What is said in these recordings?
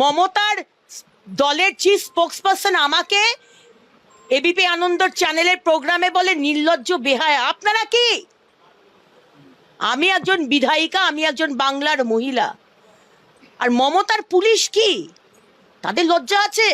মমতার দলের chief spokesperson আমাকে এবিপি আনন্দর চ্যানেলের প্রোগ্রামে বলে নির্লজ্জ বেহায়। আপনারা কি? আমি একজন বিধায়িকা, আমি একজন বাংলার মহিলা। আর মমতার পুলিশ কি? তাদের লজ্জা আছে?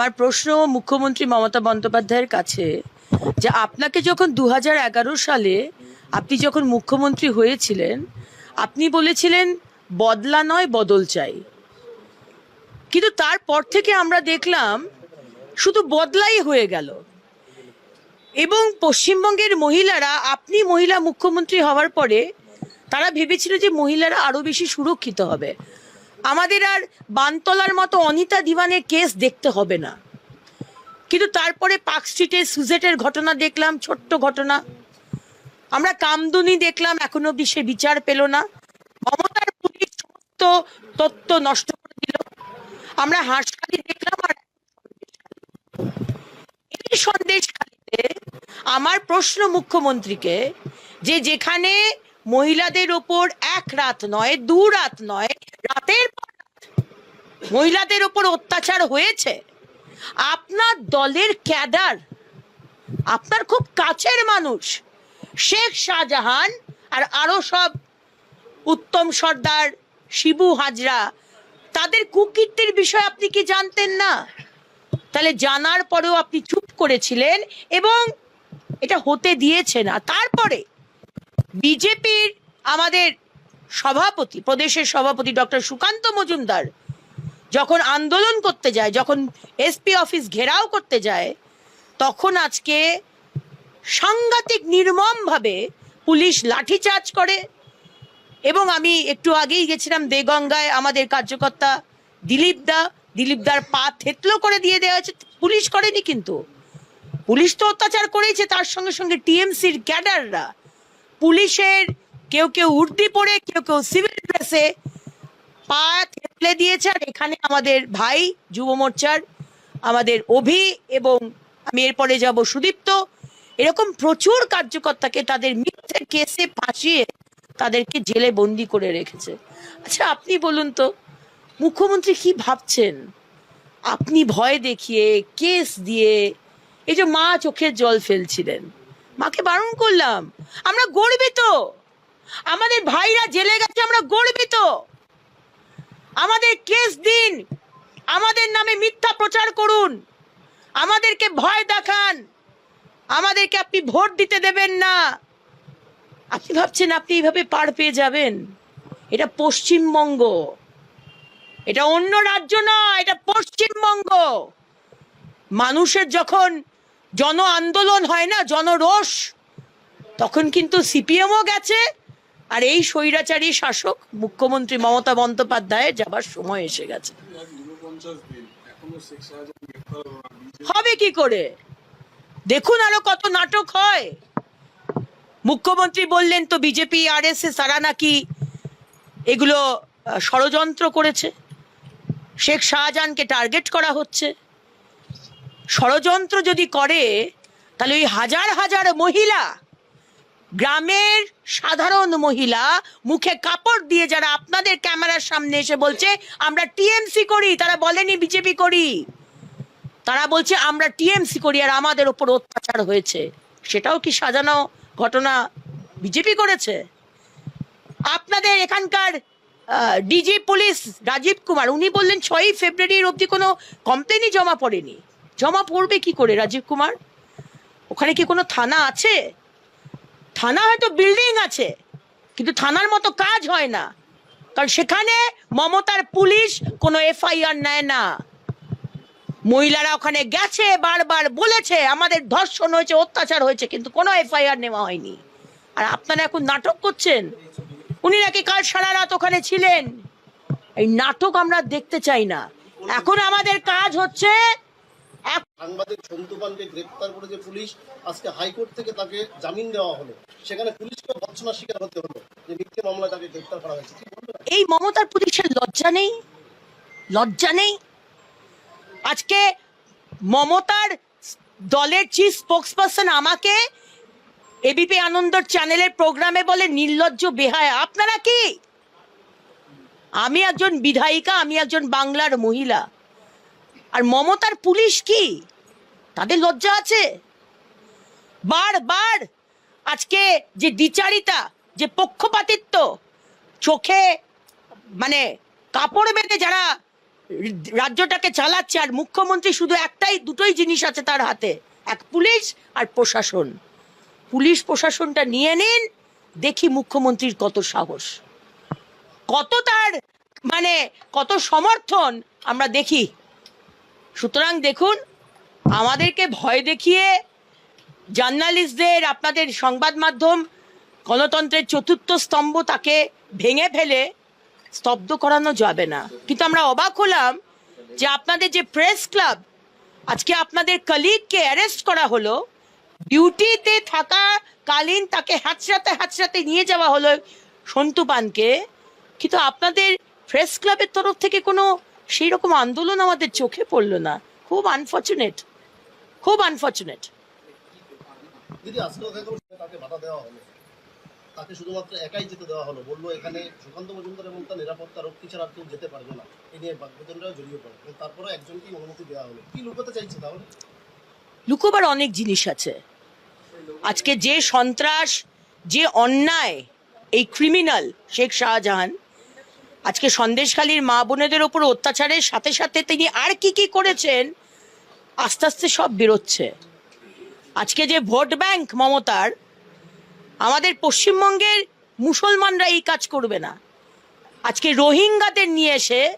আমার প্রশ্ন মুখ্যমন্ত্রী মমতা বন্দ্যোপাধ্যায়ের কাছে, যে আপনাকে যখন দু হাজার এগারো সালে আপনি যখন মুখ্যমন্ত্রী হয়েছিলেন, আপনি বলেছিলেন, বদলা নয়, বদল চাই। কিন্তু তারপর থেকে আমরা দেখলাম, শুধু বদলাই হয়ে গেল। এবং পশ্চিমবঙ্গের মহিলারা, আপনি মহিলা মুখ্যমন্ত্রী হওয়ার পরে, তারা ভেবেছিল যে মহিলারা আরও বেশি সুরক্ষিত হবে। আমাদের আর বানতলার মতো অনিতা দিওয়ানের কেস দেখতে হবে না। কিন্তু তারপরে পার্ক স্ট্রিটে সুজেটের ঘটনা দেখলাম, ছোট্ট ঘটনা। আমরা কামদুনি দেখলাম, এখনও অব্দি সে বিচার পেল না। মমতার পুলিশ সমস্ত তত্ত্ব নষ্ট করে দিল। আমরা হাঁসখালি দেখলাম আর এই সন্দেশখালিতে আমার প্রশ্ন মুখ্যমন্ত্রীকে যে যেখানে মহিলাদের ওপর এক রাত নয়, দু রাত নয়, রাতের মহিলাদের ওপর অত্যাচার হয়েছে। আপনার দলের ক্যাডার, আপনার খুব কাছের মানুষ, শেখ শাহজাহান আর আরও সব উত্তম সর্দার শিবু হাজরা, তাদের কুকীর্তির বিষয় আপনি কি জানতেন না? তাহলে জানার পরেও আপনি চুপ করেছিলেন এবং এটা হতে দিয়েছে না। তারপরে বিজেপির আমাদের সভাপতি, প্রদেশের সভাপতি ডক্টর সুকান্ত মজুমদার যখন আন্দোলন করতে যায়, যখন এসপি অফিস ঘেরাও করতে যায়, তখন আজকে সাংঘাতিক নির্মমভাবে পুলিশ লাঠিচার্জ করে এবং আমি একটু আগেই গেছিলাম দেগঙ্গায়, আমাদের কার্যকর্তা দিলীপ দা, দিলীপ দার পা থেতলো করে দিয়ে দেওয়া হয়েছে, পুলিশ করেনি কিন্তু। পুলিশ তো অত্যাচার করেছে তার সঙ্গে সঙ্গে টিএমসির ক্যাডাররা। পুলিশের কেউ কেউ উর্দি পরে, কেউ কেউ সিভিল ড্রেসে পা থেপলে দিয়েছে। আর এখানে আমাদের ভাই যুব মোর্চার, আমাদের অভি এবং আমি এরপরে যাব সুদীপ্ত। এরকম প্রচুর কার্যকর্তাকে তাদের মিথ্যে কেসে ফাঁসিয়ে তাদেরকে জেলে বন্দি করে রেখেছে। আচ্ছা আপনি বলুন তো, মুখ্যমন্ত্রী কি ভাবছেন? আপনি ভয় দেখিয়ে, কেস দিয়ে, এই যে মা চোখের জল ফেলছিলেন। মাকে বারণ করলাম। আমরা গর্বিত। আমাদের ভাইরা জেলে গেছে, আমরা গর্বিত। আমাদের কেস দিন। আমাদের নামে মিথ্যা প্রচার করুন। আমাদেরকে ভয় দেখান। আমাদেরকে আপনি ভোট দিতে দেবেন না। আপনি ভাবছেন আপনি এইভাবে পার পেয়ে যাবেন? এটা পশ্চিমবঙ্গ। এটা অন্য রাজ্য নয়, এটা পশ্চিমবঙ্গ। মানুষের যখন জন আন্দোলন হয় না, জনরোষ। তখন কিন্তু সিপিএমও গেছে, আর এই স্বৈরাচারী শাসক মুখ্যমন্ত্রী মমতা বন্দ্যোপাধ্যায়ের যাবার সময় এসে গেছে। হবে কি করে? দেখুন আরও কত নাটক হয়। মুখ্যমন্ত্রী বললেন, তো বিজেপি আর এস এস তারা নাকি এগুলো ষড়যন্ত্র করেছে? শেখ শাহজাহানকে টার্গেট করা হচ্ছে। ষড়যন্ত্র যদি করে, তাহলে ওই হাজার হাজার মহিলা, গ্রামের সাধারণ মহিলা, মুখে কাপড় দিয়ে যারা আপনাদের ক্যামেরার সামনে এসে বলছে, আমরা টিএমসি করি তারা বলেনি বিজেপি করি। তারা বলছে, আমরা টিএমসি করি আর আমাদের ওপর অত্যাচার হয়েছে। সেটাও কি সাজানো ঘটনা বিজেপি করেছে? আপনাদের এখানকার ডিজি পুলিশ রাজীব কুমার, উনি বললেন, ছয়ই ফেব্রুয়ারির অবধি কোনো কমপ্লেনই জমা পড়েনি। জমা পড়বে কি করে রাজীব কুমার? ওখানে কি কোনো থানা আছে? থানা হয়তো বিল্ডিং আছে, কিন্তু থানার মতো কাজ হয় না। কারণ সেখানে মমতার পুলিশ কোনো এফআইআর নেয় না। মহিলারা ওখানে গেছে, বারবার বলেছে, আমাদের ধর্ষণ হয়েছে, অত্যাচার হয়েছে, কিন্তু কোনো এফআইআর নেওয়া হয়নি। আর আপনারা এখন নাটক করছেন? উনি নাকি কাল সারা রাত ওখানে ছিলেন? এই নাটক আমরা দেখতে চাই না। এখন আমাদের কাজ হচ্ছে সাংবাদিক সন্তু পানকে গ্রেপ্তার করেছে পুলিশ। আজকে হাইকোর্ট থেকে তাকে জামিন দেওয়া হলো। সেখানে পুলিশকে ভৎসনা শিকার হতে হলো যে মিথ্যে মামলায় তাকে গ্রেপ্তার করা হয়েছে। এই মমতার পুলিশের লজ্জা নেই? লজ্জা নেই? আজকে মমতার দলের চিফ স্পোক্সপারসন আমাকে এবিপি আনন্দর চ্যানেলের প্রোগ্রামে বলে নির্লজ্জ বেহায়। আপনারা কি? আমি একজন বিধায়িকা, আমি একজন বাংলার মহিলা। আর মমতার পুলিশ কি? তাদের লজ্জা আছে? বারবার আজকে যে দ্বিচারিতা, যে পক্ষপাতিত্ব, চোখে মানে কাপড় বেঁধে যারা রাজ্যটাকে চালাচ্ছে আর মুখ্যমন্ত্রী শুধু একটাই, দুটোই জিনিস আছে তার হাতে, এক পুলিশ আর প্রশাসন। পুলিশ প্রশাসনটা নিয়ে নিন, দেখি মুখ্যমন্ত্রীর কত সাহস। কত তার মানে কত সমর্থন আমরা দেখি। সুতরাং দেখুন, আমাদেরকে ভয় দেখিয়ে জার্নালিস্টদের আপনাদের সংবাদ মাধ্যম গণতন্ত্রের চতুর্থ স্তম্ভ তাকে ভেঙে ফেলে স্তব্ধ করানো যাবে না। কিন্তু আমরা অবাক হলাম যে আপনাদের যে প্রেস ক্লাব, আজকে আপনাদের কলিগকে অ্যারেস্ট করা হলো ডিউটিতে থাকা কালীন তাকে হাঁচড়াতে হাঁচড়াতে নিয়ে যাওয়া হলো সন্তু পানকে। কিন্তু আপনাদের প্রেস ক্লাবের তরফ থেকে কোনো সেই রকম আন্দোলন আমাদের চোখে পড়ল না। খুব আনফর্চুনেট খুব আনফর্চুনেট দিদি আজকে দেখা গেল তাকে বাধা দেওয়া হলো। তাকে শুধুমাত্র একাই যেতে দেওয়া হলো। বলল এখানে সুকান্ত মজুমদার এবং তার নিরাপত্তা রক্ষী ছাড়া কেউ যেতে পারবে না। এই নিয়ে বাগবেতনরাও জড়িয়ে পড়ে। এবং তারপরে একজনকেই অনুমতি দেওয়া হলো। কি লুকোতে চাইছে তাহলে? লুকোবার অনেক জিনিস আছে। আজকে যে সন্ত্রাস যে অন্যায় এই ক্রিমিনাল শেখ শাহজাহান আজকে সন্দেশখালীর মা বোনেদের ওপর অত্যাচারের সাথে সাথে তিনি আর কি কি করেছেন, আস্তে আস্তে সব বেরোচ্ছে। আজকে যে ভোট ব্যাংক মমতার, আমাদের পশ্চিমবঙ্গের মুসলমানরা এই কাজ করবে না। আজকে রোহিঙ্গাদের নিয়ে এসে,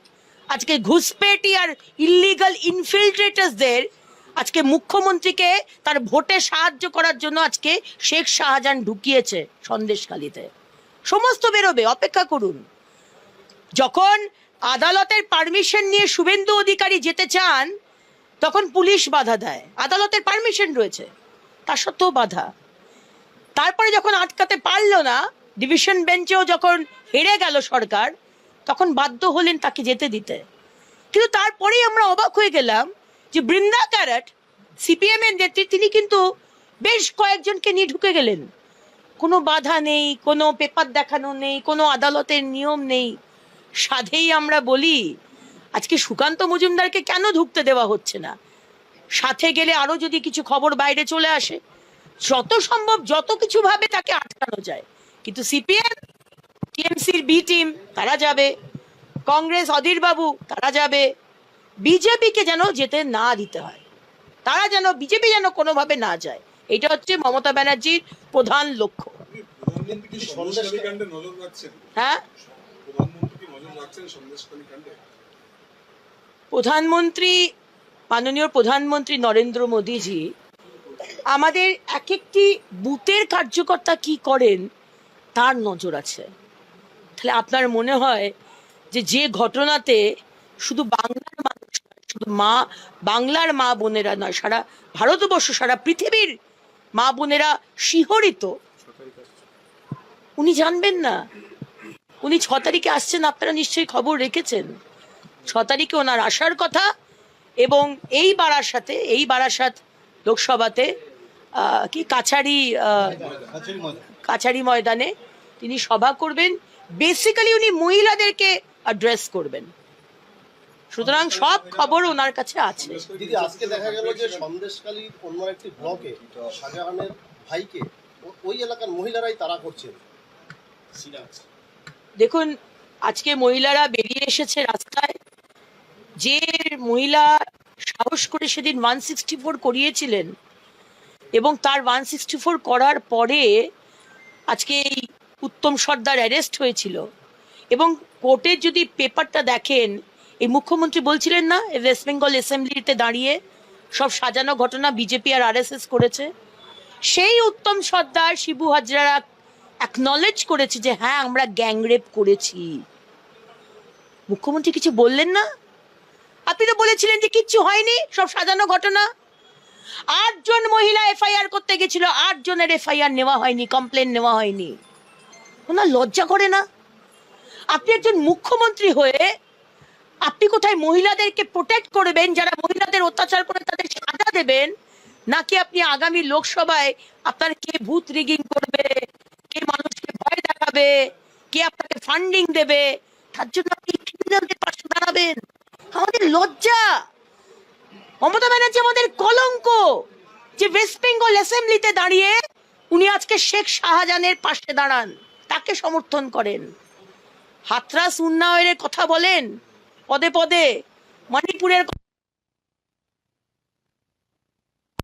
আজকে ঘুষপেটি আর ইলিগাল ইনফিল্ট্রেটার্সদের আজকে মুখ্যমন্ত্রীকে তার ভোটে সাহায্য করার জন্য আজকে শেখ শাহজাহান ঢুকিয়েছে সন্দেশখালিতে। সমস্ত বেরোবে, অপেক্ষা করুন। যখন আদালতের পারমিশন নিয়ে শুভেন্দু অধিকারী যেতে চান, তখন পুলিশ বাধা দেয়। আদালতের পারমিশন রয়েছে তার সত্ত্বেও বাধা। তারপরে যখন আটকাতে পারল না ডিভিশন বেঞ্চেও যখন হেরে গেল সরকার, তখন বাধ্য হলেন তাকে যেতে দিতে। কিন্তু তারপরেই আমরা অবাক হয়ে গেলাম যে বৃন্দা ক্যারট সিপিএম এর নেত্রী, তিনি কিন্তু বেশ কয়েকজনকে নিয়ে ঢুকে গেলেন। কোনো বাধা নেই, কোনো পেপার দেখানো নেই, কোনো আদালতের নিয়ম নেই। সাধেই আমরা বলি আজকে সুকান্ত মজুমদারকে কেন ঢুকতে দেওয়া হচ্ছে না? সাথে গেলে আরও যদি কিছু খবর বাইরে চলে আসে যত সম্ভব যত কিছু ভাবে তাকে আটকানো যায়। কিন্তু সিপিএম টিএমসির বি টিম তারা যাবে। কংগ্রেস অধীর বাবু তারা যাবে। বিজেপিকে যেন যেতে না দিতে হয়। তারা যেন বিজেপি যেন কোনোভাবে না যায়। এটা হচ্ছে মমতা ব্যানার্জির প্রধান লক্ষ্য। হ্যাঁ? প্রধানমন্ত্রী, মাননীয় প্রধানমন্ত্রী নরেন্দ্র মোদীজি, আমাদের এক একটি বুথের কার্যকর্তা কি করেন তার নজর আছে। তাহলে আপনার মনে হয় যে যে ঘটনাতে শুধু বাংলার মানুষ শুধু মা, বাংলার মা বোনেরা নয়, সারা ভারতবর্ষ, সারা পৃথিবীর মা বোনেরা শিহরিত। উনি জানবেন না উনি ছ তারিখে আসছেন, আপনারা নিশ্চয়ই খবর রেখেছেন। ছ তারিখে ওনার আসার কথা এবং এই বারাসাতে, এই বারাসাত লোকসভাতে কি কাছারি কাছারি ময়দানে তিনি সভা করবেন। বেসিক্যালি উনি মহিলাদেরকে অ্যাড্রেস করবেন। সুতরাং সব খবর ওনার কাছে আছে। ভাইকে ওই এলাকার মহিলারাই তারা করছে দেখুন, আজকে মহিলারা বেরিয়ে এসেছে রাস্তায়। যে মহিলা সাহস করে সেদিন ওয়ান সিক্সটি ফোর করিয়েছিলেন এবং তার ওয়ান সিক্সটি ফোর করার পরে আজকে এই উত্তম সর্দার অ্যারেস্ট হয়েছিল। এবং কোর্টের যদি পেপারটা দেখেন, এই মুখ্যমন্ত্রী বলছিলেন না ওয়েস্ট বেঙ্গল অ্যাসেম্বলিতে দাঁড়িয়ে সব সাজানো ঘটনা বিজেপি আর আরএসএস করেছে। সেই উত্তম সর্দার শিবু হাজরা অ্যাকনলেজ করেছে যে হ্যাঁ আমরা গ্যাংরেপ করেছি। মুখ্যমন্ত্রী কিছু বললেন না? আপনি তো বলেছিলেন যে কিচ্ছু হয়নি, সব সাজানো ঘটনা। আটজন মহিলা এফআইআর করতে গেছিল আট জনের এফআইআর নেওয়া হয়নি কমপ্লেন নেওয়া হয়নি। ওনার লজ্জা করে না? আপনি একজন মুখ্যমন্ত্রী হয়ে আপনি কোথায় মহিলাদেরকে প্রোটেক্ট করবেন, যারা মহিলাদের অত্যাচার করে তাদের সাজা দেবেন, নাকি আপনি আগামী লোকসভায় আপনার কে ভূত রিগিং করবে? দেখাবে কে আপনাকে ফান্ডিং দেবে, তার জন্য আপনি ক্রিমিনালদের পাশে দাঁড়াবেন। আমাদের লজ্জা। মমতা ব্যানার্জি আমাদের কলঙ্ক। যে ওয়েস্ট বেঙ্গল অ্যাসেম্বলিতে দাঁড়িয়ে উনি আজকে শেখ শাহজাহানের পাশে দাঁড়ান, তাকে সমর্থন করেন। হাতরাস উন্নয়নের কথা বলেন, পদে পদে। মণিপুরের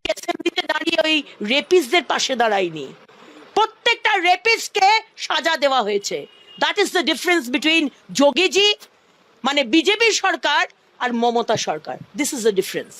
অ্যাসেম্বলিতে দাঁড়িয়ে ওই রেপিসদের পাশে দাঁড়ায়নি। প্রত্যেকটা রেপিস্টকে সাজা দেওয়া হয়েছে। That is the difference between Yogiji মানে বিজেপি সরকার আর মমতা সরকার। This is the difference